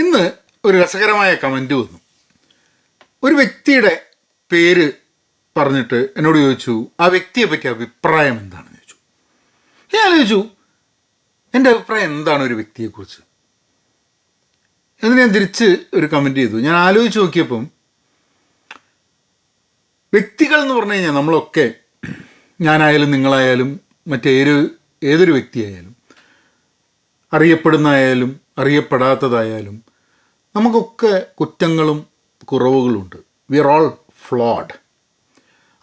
ഇന്ന് ഒരു രസകരമായ കമന്റ് വന്നു. ഒരു വ്യക്തിയുടെ പേര് പറഞ്ഞിട്ട് എന്നോട് ചോദിച്ചു ആ വ്യക്തിയെ പറ്റി അഭിപ്രായം എന്താണെന്ന് ചോദിച്ചു? ഞാൻ ആലോചിച്ചു എന്റെ അഭിപ്രായം എന്താണ് ഒരു വ്യക്തിയെക്കുറിച്ച്? എന്ന് ഞാൻ തിരിച്ച് ഒരു കമന്റ് ചെയ്തു. ഞാൻ ആലോചിച്ച് നോക്കിയപ്പം വ്യക്തികൾ എന്ന് പറഞ്ഞു കഴിഞ്ഞാൽ നമ്മളൊക്കെ ഞാനായാലും നിങ്ങളായാലും മറ്റേ ഏതൊരു വ്യക്തിയായാലും അറിയപ്പെടുന്നതായാലും അറിയപ്പെടാത്തതായാലും നമുക്കൊക്കെ കുറ്റങ്ങളും കുറവുകളുണ്ട്. വി ആർ ഓൾ ഫ്ലോഡ്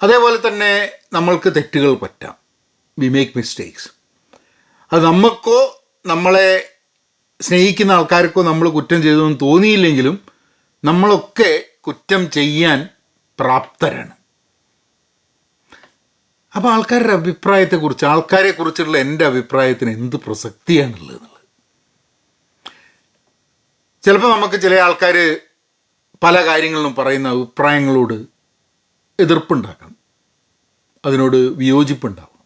അതേപോലെ തന്നെ നമ്മൾക്ക് തെറ്റുകൾ പറ്റാം. വി മേക്ക് മിസ്റ്റേക്സ് അത് നമുക്കോ നമ്മളെ സ്നേഹിക്കുന്ന ആൾക്കാർക്കോ നമ്മൾ കുറ്റം ചെയ്തതെന്ന് തോന്നിയില്ലെങ്കിലും നമ്മളൊക്കെ കുറ്റം ചെയ്യാൻ പ്രാപ്തരാണ്. അപ്പോൾ ആൾക്കാരുടെ അഭിപ്രായത്തെക്കുറിച്ച് ആൾക്കാരെക്കുറിച്ചുള്ള എന്റെ അഭിപ്രായത്തിന് എന്ത് പ്രസക്തിയാണുള്ളത് ചിലപ്പോൾ നമുക്ക് ചില ആൾക്കാർ പല കാര്യങ്ങളിലും പറയുന്ന അഭിപ്രായങ്ങളോട് എതിർപ്പുണ്ടാക്കണം. അതിനോട് വിയോജിപ്പുണ്ടാവണം.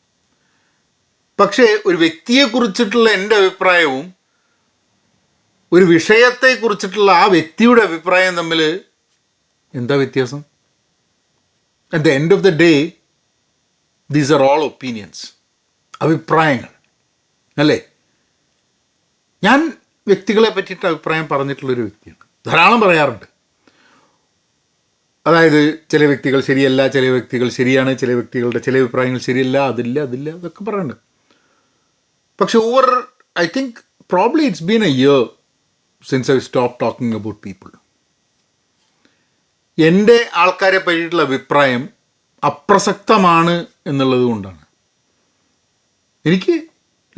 പക്ഷേ ഒരു വ്യക്തിയെക്കുറിച്ചിട്ടുള്ള എന്റെ അഭിപ്രായവും ഒരു വിഷയത്തെക്കുറിച്ചിട്ടുള്ള ആ വ്യക്തിയുടെ അഭിപ്രായം തമ്മിൽ എന്താ വ്യത്യാസം? At the end of the day these are all opinions അഭിപ്രായങ്ങൾ. അല്ലേ? ഞാൻ വ്യക്തികളെ പറ്റിയിട്ട് അഭിപ്രായം പറഞ്ഞിട്ടുള്ളൊരു വ്യക്തിയാണ്. ധാരാളം പറയാറുണ്ട്. അതായത് ചില വ്യക്തികൾ ശരിയല്ല ചില വ്യക്തികൾ ശരിയാണ് ചില വ്യക്തികളുടെ ചില അഭിപ്രായങ്ങൾ ശരിയല്ല അതില്ല അതില്ല അതൊക്കെ പറയുന്നുണ്ട് പക്ഷെ over I think probably it's been a year since I stop talking about people എന്റെ ആൾക്കാരെ പറ്റിയിട്ടുള്ള അഭിപ്രായം അപ്രസക്തമാണ് എന്നുള്ളത് കൊണ്ടാണ്. എനിക്ക്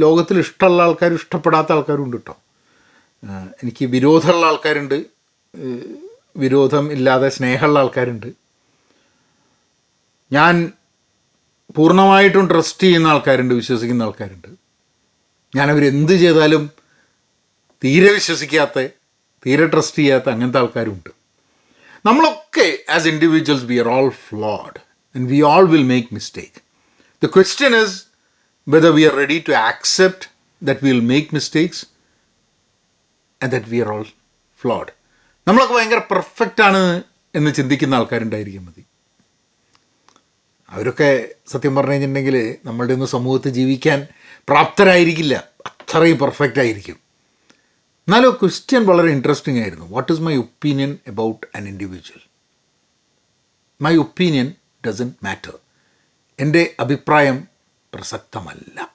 ലോകത്തിൽ ഇഷ്ടമുള്ള ആൾക്കാരും ഇഷ്ടപ്പെടാത്ത ആൾക്കാരും ഉണ്ട് കേട്ടോ. എനിക്ക് വിരോധമുള്ള ആൾക്കാരുണ്ട്. വിരോധം ഇല്ലാതെ സ്നേഹമുള്ള ആൾക്കാരുണ്ട്. ഞാൻ പൂർണമായിട്ടും ട്രസ്റ്റ് ചെയ്യുന്ന ആൾക്കാരുണ്ട് വിശ്വസിക്കുന്ന ആൾക്കാരുണ്ട്. ഞാൻ അവരെന്ത് ചെയ്താലും തീരെ വിശ്വസിക്കാത്ത തീരെ ട്രസ്റ്റ് ചെയ്യാത്ത അങ്ങനത്തെ ആൾക്കാരുണ്ട് നമ്മളൊക്കെ as individuals we are all flawed and we all will make mistake the question is whether we are ready to accept that will make mistakes that we are all flawed നമ്മളൊക്കെ ഭയങ്കര perfect ആണ് എന്ന് ചിന്തിക്കുന്ന ആൾക്കാരുണ്ടായിരിക്കും മതി. അവരൊക്കെ സത്യം പറഞ്ഞു കഴിഞ്ഞിട്ടുണ്ടെങ്കിൽ നമ്മളുടെ ഒന്നും സമൂഹത്തിൽ ജീവിക്കാൻ പ്രാപ്തരായിരിക്കില്ല. അത്രയും പെർഫെക്റ്റ് ആയിരിക്കും. എന്നാലും ക്വസ്റ്റ്യൻ വളരെ ഇൻട്രസ്റ്റിംഗ് ആയിരുന്നു. What is my opinion about an individual my opinion doesn't matter എന്റെ അഭിപ്രായം പ്രസക്തമല്ല.